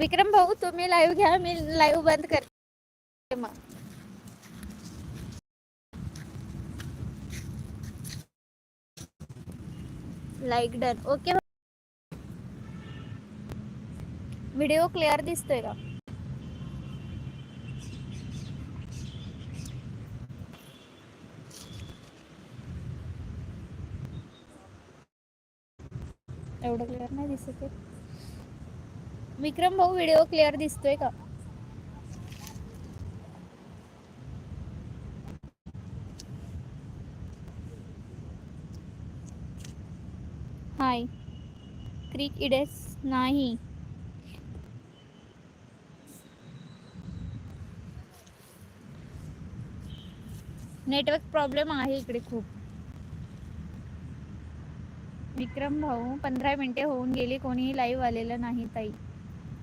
विक्रम भाऊ तुम्ही लाईव्ह घ्या मी लाईव्ह बंद करते. मग like done okay video clear दिसतोय का? एवढं क्लिअर नाही दिसत आहे. विक्रम भाऊ व्हिडिओ क्लिअर दिसतोय का? हाय. क्रिक इडेस नाही. नेटवर्क प्रॉब्लेम आहे इकडे खूप. विक्रम भाऊ पंधरा मिनिटे होऊन गेली कोणीही लाईव्ह आलेलं नाही ताई.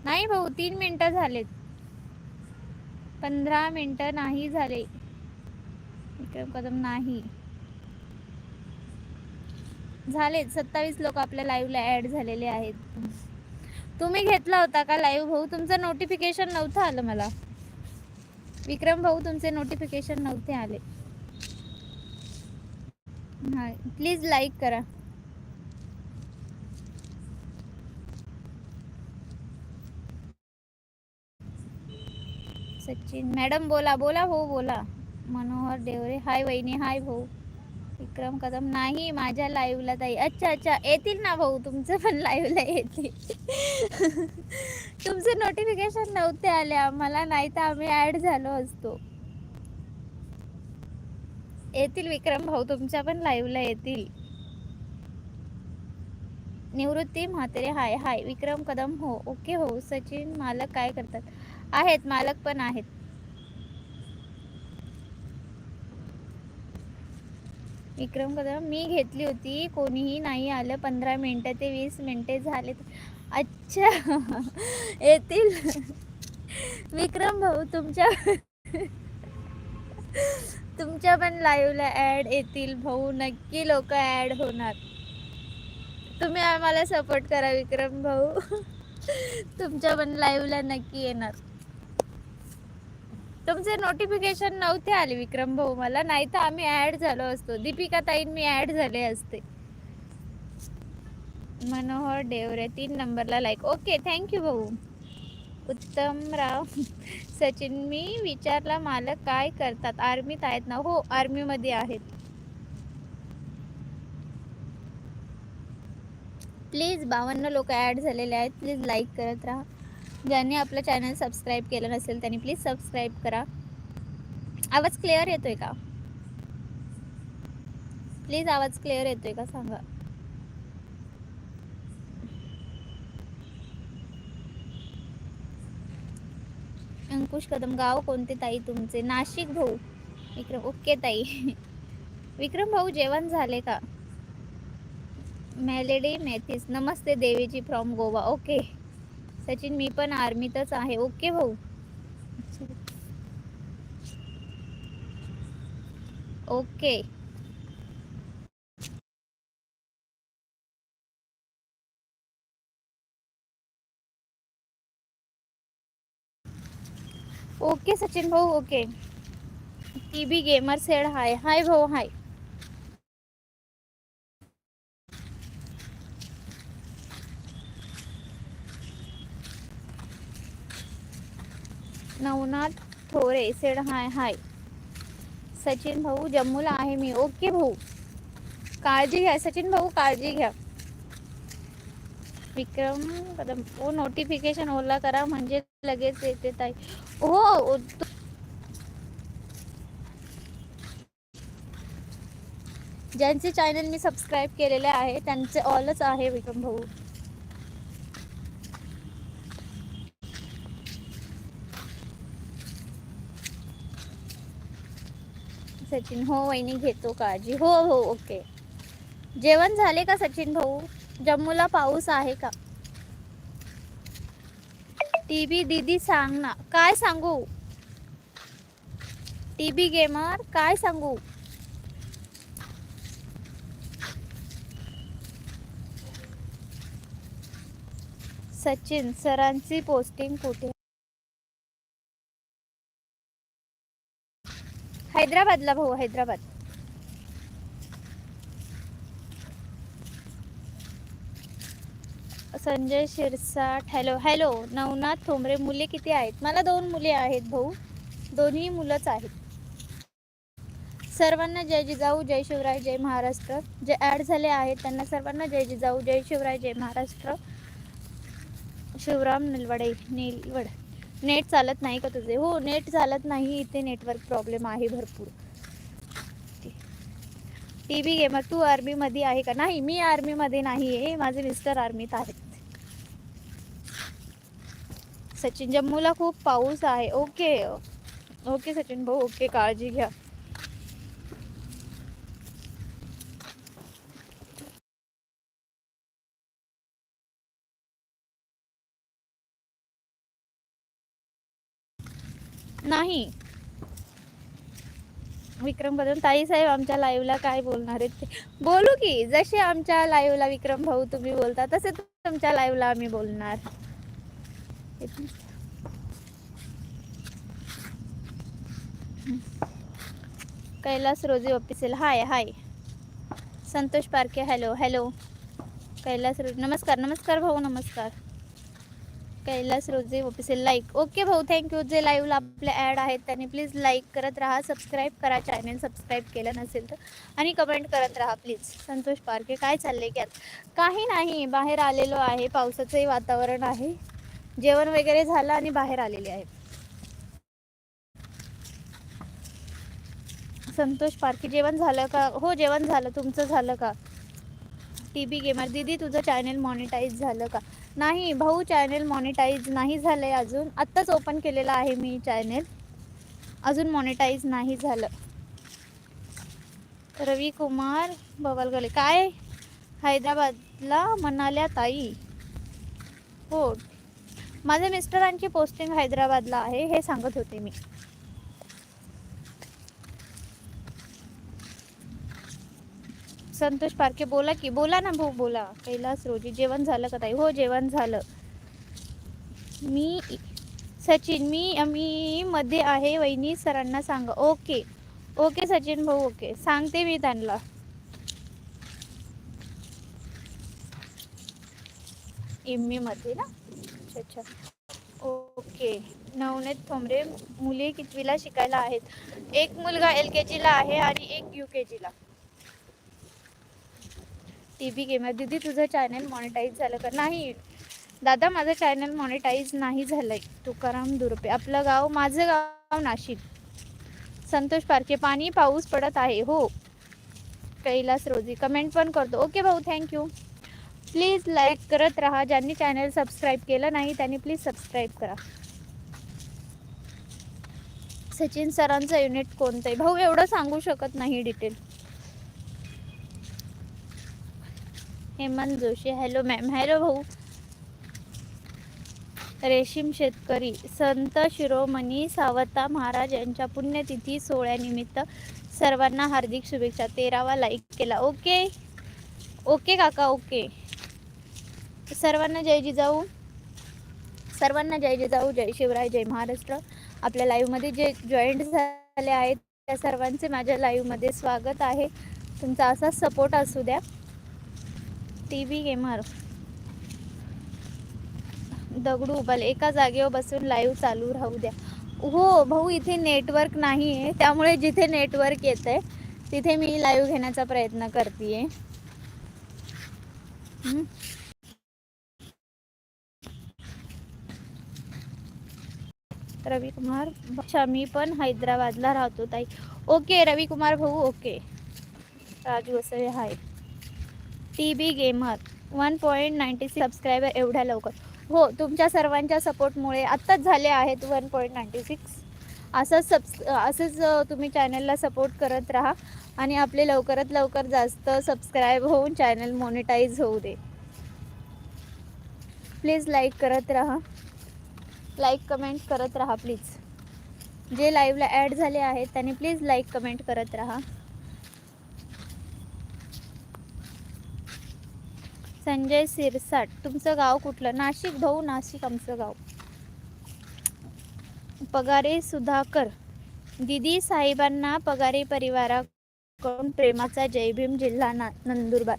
नाही भाऊ तीन मिनिटं झालेत. पंधरा मिनिटं नाही झाले. विक्रम कदम नाही. झालेत. सत्तावीस लोक आपल्या लाईव्हला ऍड झालेले आहेत. तुम्ही घेतला होता का लाईव्ह भाऊ? तुमचं नोटिफिकेशन नव्हतं आलं मला. विक्रम भाऊ तुमचे नोटिफिकेशन नव्हते आले. हा प्लीज लाईक करा. सचिन. मॅडम बोला बोला भाऊ बोला. मनोहर देवरे हाय वहिनी हाय भाऊ. विक्रम कदम नाही माझ्या लाईव्हला ताई. अच्छा अच्छा येतील ना भाऊ तुमचं पण लाईव्हला येतील. तुमचे नोटिफिकेशन नव्हते आले आम्हाला नाही तर आम्ही ऍड झालो असतो. येतील विक्रम भाऊ तुमच्या पण लाईव्हला येतील. निवृत्ती म्हात्रे हाय हाय. विक्रम कदम हो ओके हो सचिन मालक काय करतात? आहेत मालक पण आहेत. विक्रम कदम मी घेतली होती कोणीही नाही आलं पंधरा मिनटं ते वीस मिनटे झाले. अच्छा येतील. विक्रम भाऊ तुमच्या तुमच्या पण लाईव्हला ॲड येतील भाऊ नक्की लोक ॲड होणार. तुम्ही आम्हाला सपोर्ट करा विक्रम भाऊ. तुमच्या पण लाईव्हला नक्की येणार. तुमचे नोटिफिकेशन नव्हते आले विक्रम भाऊ मला. नाही तर आम्ही ऍड झालो असतो. दीपिका ताईन मी ऍड झाले असते. मनोहर डेवरे तीन नंबरला लाईक ओके थँक्यू भाऊ. उत्तम राव सचिन मी विचारला मालक काय करतात? आर्मीत आहेत ना? हो आर्मीमध्ये आहेत. प्लीज बावन्न लोक ॲड झालेले आहेत. प्लीज लाईक करत राहा. ज्यांनी आपलं चॅनल सबस्क्राईब केलं नसेल त्यांनी प्लीज सबस्क्राईब करा. आवाज क्लिअर येतोय का? प्लीज आवाज क्लिअर येतोय का? सांगा. अंकुश कदम गाव कोणते ताई तुमचे? नाशिक भाऊ. विक्रम ओके ताई. विक्रम भाऊ जेवण झाले का? मेलेडी मेथीस नमस्ते देवीजी फ्रॉम गोवा. ओके सचिन मी पण आर्मीतच आहे. ओके भाऊ? ओके. ओके सचिन भाऊ okay. T B gamer said hi. Hi भाऊ हाय. नवनाथ थोरे सेड हाय हाय. सचिन भाऊ जम्मूला आहे मी. ओके भाऊ. काळजी घ्या सचिन भाऊ काळजी घ्या. विक्रम कदम. ओ नोटिफिकेशन ओला करा म्हणजे लगेच येते ताई. हो ज्यांचे चॅनल मी सबस्क्राईब केलेले आहे त्यांचे ऑलच आहे विक्रम भाऊ. सचिन हो वहिनी घेतो काळजी. हो हो ओके. जेवण झाले का सचिन भाऊ? जम्मूला पाऊस आहे का? टीबी दीदी सांग ना. काय सांगू? टीबी गेमर काय सांगू? सचिन सरांची पोस्टिंग कुठे? हैदराबादला भाऊ हैदराबाद. संजय शिरसाट हॅलो हॅलो नवनाथ थोंबरे मुले किती आहेत? मला दोन मुले आहेत भाऊ दोन्ही मुलंच आहेत. सर्वांना जय जिजाऊ जय शिवराय जय महाराष्ट्र. जे ॲड झाले आहेत त्यांना सर्वांना जय जिजाऊ जय शिवराय जय महाराष्ट्र. शिवराम निलवडे निलवड. नेट चालत नाही का तुझे? हो नेट चालत नाही इथे नेटवर्क प्रॉब्लेम आहे भरपूर. टी व्ही गेमर तू आर्मीमध्ये आहे का? नाही मी आर्मीमध्ये नाही आहे. माझे मिस्टर आर्मीत आहेत. सचिन जम्मूला खूप पाऊस आहे. ओके ओके सचिन भाऊ ओके काळजी घ्या. नाही. विक्रम कदम ताई साहेब आमच्या लाईव्हला काय बोलणार आहेत ते? बोलू की जसे आमच्या लाईव्हला विक्रम भाऊ तुम्ही बोलता तसे तुमच्या लाईव्हला आम्ही बोलणार. Kailas Roji official hi hi. Santosh Parkhe hello hello Kailas Roji नमस्कार नमस्कार भाऊ नमस्कार. Kailas Roje official like okay भाऊ थँक्यू जे लाईव्हला आपले ॲड आहेत त्यांनी प्लीज लाईक करत राहा सबस्क्राईब करा चॅनल सबस्क्राईब केलं नसेल तर. आणि कमेंट करत राहा प्लीज संतोष पारखे काय चाललंय की काही नाही बाहेर आलेलो आहे पावसाचंही वातावरण आहे. जेवण वगैरे झालं आणि बाहेर आलेले आहे. संतोष पारखे जेवण झालं का? हो जेवण झालं. तुमचं झालं का? टी बी गेमर दीदी तुझं चॅनेल मॉनिटाईज झालं का? नाही भाऊ चॅनेल मॉनिटाईज नाही झालं आहे अजून. आत्ताच ओपन केलेलं आहे मी चॅनेल अजून मॉनिटाईज नाही झालं. रवी कुमार बवलगले काय? हैदराबादला म्हणाल्या ताई. हो. माझ्या मिस्टरांची पोस्टिंग हैदराबादला आहे हे सांगत होते मी. संतोष पारखे बोला की बोला ना भाऊ बोला. कैलास रोजी जेवण झालं का ताई? हो जेवण झालं. मी सचिन मी मी मध्ये आहे वहिनी सरांना सांगा. ओके. ओके सचिन भाऊ ओके. सांगते मी त्यांना. एममध्ये ना? अच्छा अच्छा. ओके. नवनीत ठोंबरे मुली कितवीला शिकायला आहेत? एक मुलगा एल के जीला आहे आणि एक यू के जीला टी व्ही गेमर दीदी तुझं चॅनल मॉनिटाईज झालं का? नाही. दादा माझं चॅनल मॉनिटाईज नाही झालं आहे तुकाराम दुर्पे. आपलं गाव माझं गाव नाशिक. संतोष पारखे पाणी पाऊस पडत आहे. हो. कैलास रोजी. कमेंट पण करतो. ओके भाऊ थँक्यू प्लीज लाईक करत राहा. ज्यांनी चॅनल सबस्क्राईब केलं नाही त्यांनी प्लीज सबस्क्राईब करा. सचिन सरांचं युनिट कोणतं आहे भाऊ एवढं सांगू शकत नाही detail Hemant Joshi. Hello ma'am hello भाऊ. रेशीम शेतकरी संत शिरोमणी सावता महाराज यांच्या पुण्यतिथी सोहळ्यानिमित्त सर्वांना हार्दिक शुभेच्छा. तेरावा लाईक केला. ओके ओके काका ओके सर्वांना जय जिजाऊ. सर्वांना जय जिजाऊ जय शिवराय जय महाराष्ट्र. आपल्या लाईव्हमध्ये जे जॉईंट झाले आहेत त्या सर्वांचे माझ्या लाईव्हमध्ये स्वागत आहे. तुमचा असाच सपोर्ट असू द्या. T V gamer. दगडू उभाल एका जागेवर बसून लाईव्ह चालू राहू द्या. हो भाऊ इथे नेटवर्क नाही आहे त्यामुळे जिथे नेटवर्क येत आहे तिथे मी लाईव्ह घेण्याचा प्रयत्न करते रवी कुमार अच्छा मी पण हैदराबादला राहतो ताई. ओके रवी कुमार भाऊ okay. Raju Wasale hi T B gamer one point ninety six subscriber एवढ्या लवकर. हो तुमच्या सर्वांच्या सपोर्टमुळे आत्ताच झाले आहेत वन पॉईंट नाईन्टी सिक्स. असंच सबस् असंच तुम्ही चॅनलला सपोर्ट करत राहा आणि आपले लवकरात लवकर जास्त सबस्क्राईब होऊन चॅनल मॉनिटाईज होऊ दे. प्लीज लाईक करत राहा. लाईक कमेंट करत राहा प्लीज. जे लाईव्हला ॲड झाले आहेत त्यांनी प्लीज लाईक कमेंट करत राहा. संजय सिरसाट. तुमचं गाव कुठलं? नाशिक भाऊ नाशिक आमचं गाव. पगारे सुधाकर. दिदी साहेबांना पगारे परिवाराकडून प्रेमाचा जय भीम जिल्हा ना नंदुरबार.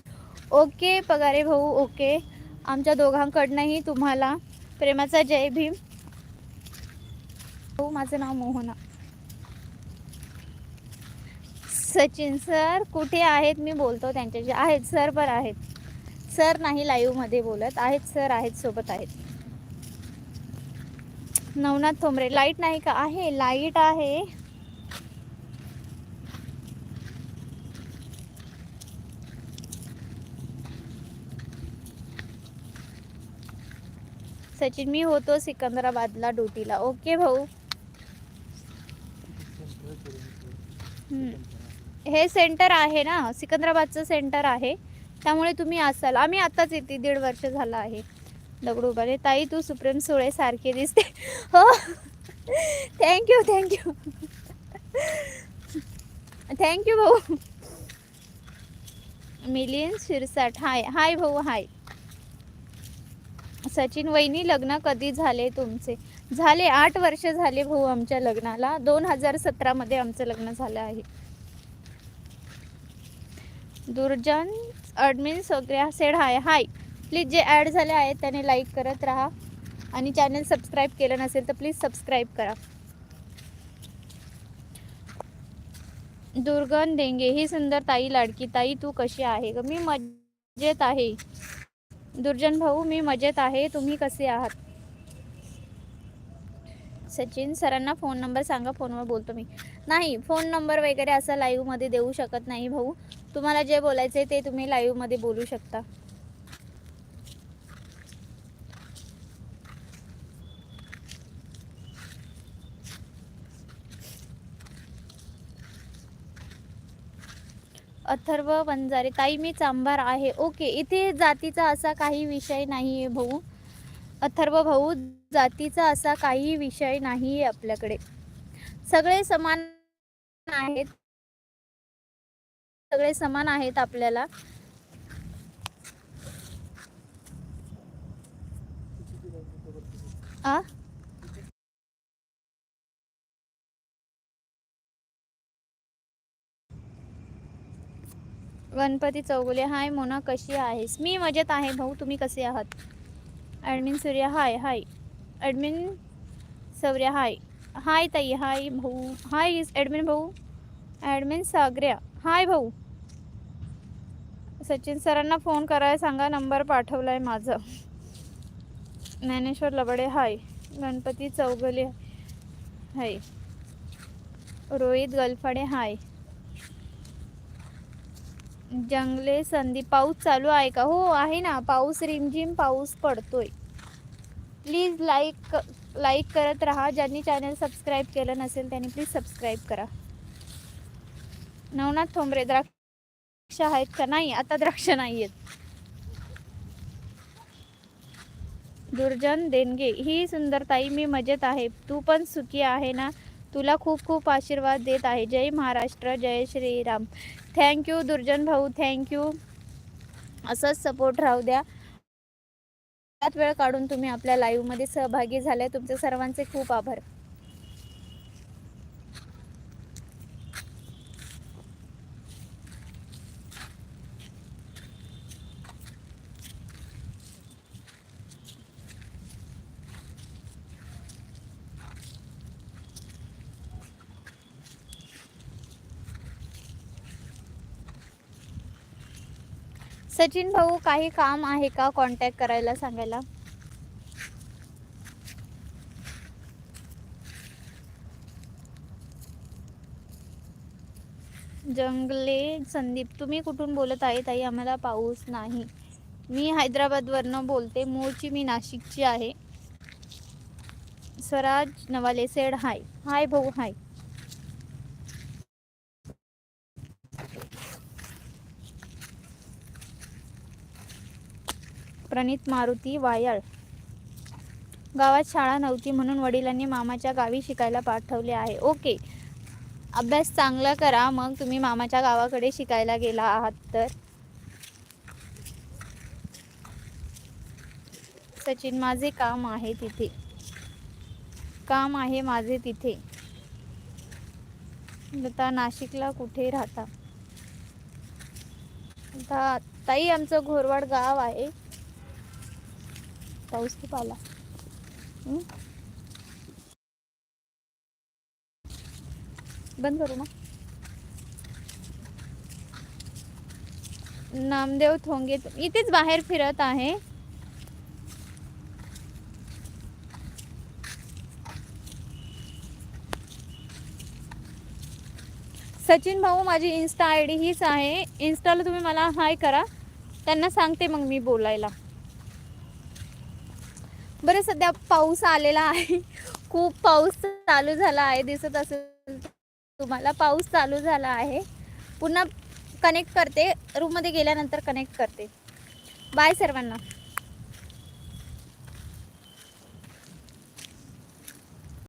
ओके पगारे भाऊ ओके. आमच्या दोघांकडनंही तुम्हाला प्रेमाचा जय भीम. हो माझं नाव मोहना. सचिन सर कुठे आहेत? मी बोलतो त्यांच्याशी. आहेत सर पण आहेत. सर नाही लाईव्हमध्ये बोलत. आहेत सर आहेत सोबत आहेत. नवनाथ थोंबरे लाइट नाही का? आहे लाइट आहे. सचिन मी होतो सिकंदराबादला ड्युटीला. ओके भाऊ. हम्म. हे सेंटर आहे ना? सिकंदराबादचं सेंटर आहे. त्यामुळे तुम्ही असाल. आम्ही आताच येते. दीड वर्ष झालं आहे. दगडू उभारे ताई तू सुप्रेम सुळे सारखी दिसते. हो. Thank you thank you thank you भाऊ. मिलियन शिरसाट. हाय हाय भाऊ. हाय सचिन वहिनी लग्न कधी झाले तुमचे? झाले. आठ वर्ष झाले भाऊ आमच्या लग्नाला. दोन हजार सतरामध्ये आमचं लग्न झालं आहे. दुर्जन अडमिन सगळ्या सेड हाय हाय प्लीज जे ॲड झाले आहेत त्याने लाईक करत राहा. आणि चॅनल सबस्क्राईब केलं नसेल तर प्लीज सबस्क्राईब करा. दुर्गन देंगे ही सुंदर ताई लाडकी ताई तू कशी आहे? ग मी मजेत आहे. दुर्जन भाऊ मी मजेत आहे. तुम्ही कसे आहात? सचिन सरांना फोन नंबर सांगा फोनवर बोलतो मी. नाही फोन नंबर वगैरे असं लाईव्हमध्ये देऊ शकत नाही भाऊ. तुम्हाला जे बोलायचे ते तुम्ही लाईव्हमध्ये बोलू शकता. अथर्व वंजारे ताई मी चांभार आहे. ओके इथे जातीचा असा काही विषय नाही आहे भाऊ. अथर्व भाऊ जातीचा असा काही विषय नाही आहे आपल्याकडे. सगळे समान आहेत. सगळे समान आहेत आपल्याला. आ? गणपती चौगुले हाय मोना कशी आहेस? मी मजेत आहे भाऊ तुम्ही कसे आहात? Admin Surya hi hi. Admin Saurya hi. Hi ताई हाय भाऊ. हाय ॲडमिन भाऊ. ॲडमिन सागऱ्या. हाय भाऊ. सचिन सरांना फोन करायला सांगा नंबर पाठवला आहे माझं. ज्ञानेश्वर लबडे हाय. गणपती चौगले हाय. रोहित गलफाडे हाय. जंगले संधी पाऊस चालू आहे का? हो आहे ना. पाऊस रिमझिम पाऊस पडतोय. प्लीज लाईक लाईक करत राहा. ज्यांनी चॅनल सबस्क्राईब केलं नसेल त्यांनी प्लीज सबस्क्राईब करा. नवनाथ थोंबरे द्राक्ष आहेत का नाही? आता द्राक्ष नाही आहेत दुर्जन देणगे ही सुंदरताई मी मजेत आहे. तू पण सुखी आहे ना? तुला खूप खूप आशीर्वाद देत आहे. जय महाराष्ट्र जय श्रीराम. थँक्यू दुर्जन भाऊ थँक्यू असंच सपोर्ट राहू द्या. त्यात वेळ काढून तुम्ही आपल्या लाईव्हमध्ये सहभागी झाले. तुमचे सर्वांचे खूप आभार. सचिन भाऊ काही काम आहे का कॉन्टॅक्ट करायला सांगायला? जंगले संदीप तुम्ही कुठून बोलत आहे? ताई आम्हाला पाऊस नाही. मी हैदराबादवरनं बोलते. मूळची मी नाशिकची आहे. Swaraj नवाले sed hi. हाय भाऊ हाय. प्रणित मारुती वायाळ. गावात शाळा नव्हती म्हणून वडिलांनी मामाच्या गावी शिकायला पाठवले आहे. ओके. अभ्यास चांगला करा मग तुम्ही मामाच्या गावाकडे शिकायला गेला आहात तर. सचिन माझे काम आहे तिथे. काम आहे माझे तिथे. आता नाशिकला कुठे राहता? आता ताई आमचं घोरवाड गाव आहे. पाऊस खूप आला. बंद करू मग. नामदेव थोंगे इथेच बाहेर फिरत आहे. सचिन भाऊ माझी इन्स्टा आय डी हीच आहे. इन्स्टाला तुम्ही मला हाय करा. त्यांना सांगते मग मी बोलायला. बरं सध्या पाऊस आलेला आहे. खूप पाऊस चालू झाला आहे दिसत असेल तुम्हाला. पाऊस चालू झाला आहे. पुन्हा कनेक्ट करते. रूममध्ये गेल्यानंतर कनेक्ट करते. बाय सर्वांना.